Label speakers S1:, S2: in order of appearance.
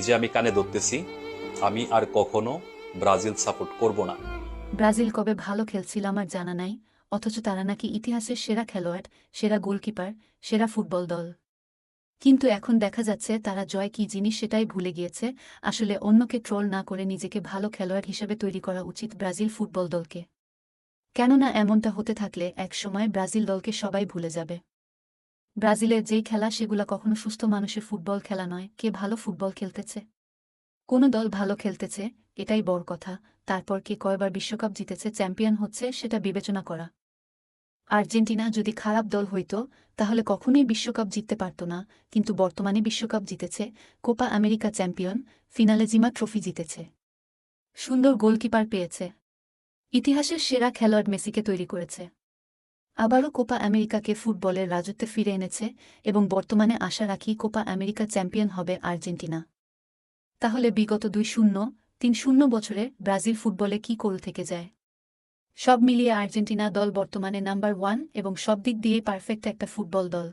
S1: যে আমি কানে ধরতেছি, আমি আর কখনো ব্রাজিল সাপোর্ট করব না।
S2: ব্রাজিল কবে ভালো খেলছিল আমার জানা নাই, অথচ তারা নাকি ইতিহাসের সেরা খেলোয়াড়, সেরা গোলকিপার, সেরা ফুটবল দল। কিন্তু এখন দেখা যাচ্ছে তারা জয় কি জিনিস সেটাই ভুলে গিয়েছে, আসলে অন্যকে ট্রোল না করে নিজেকে ভালো খেলোয়াড় হিসেবে তৈরি করা উচিত ব্রাজিল ফুটবল দলকে। কেননা এমনটা হতে থাকলে একসময় ব্রাজিল দলকে সবাই ভুলে যাবে। ব্রাজিলের যেই খেলা, সেগুলা কখনো সুস্থ মানুষের ফুটবল খেলা নয়। কে ভালো ফুটবল খেলতেছে? কোনো দল ভালো খেলতেছে? এটাই বড় কথা। তারপর কে কয়বার বিশ্বকাপ জিতেছে? চ্যাম্পিয়ন হচ্ছে, সেটা বিবেচনা করা। আর্জেন্টিনা যদি খারাপ দল হইত, তাহলে কখনোই বিশ্বকাপ জিততে পারত না। কিন্তু বর্তমানে বিশ্বকাপ জিতেছে, Copa America champion, Finalissima trophy জিতেছে। সুন্দর গোলকিপার পেয়েছে। ইতিহাসের সেরা খেলোয়াড় মেসিকে তৈরি করেছে। আবারও কোপা আমেরিকাকে ফুটবলের রাজত্বে ফিরে এনেছে এবং বর্তমানে আশা রাখি কোপা আমেরিকা চ্যাম্পিয়ন হবে আর্জেন্টিনা। তাহলে বিগত দুই শূন্য, তিন শূন্য বছরে ব্রাজিল ফুটবলে কি কোল থেকে যায়? সব মিলিয়ে আর্জেন্টিনা দল বর্তমানে নাম্বার ওয়ান এবং সব দিক দিয়ে পারফেক্ট একটা ফুটবল দল।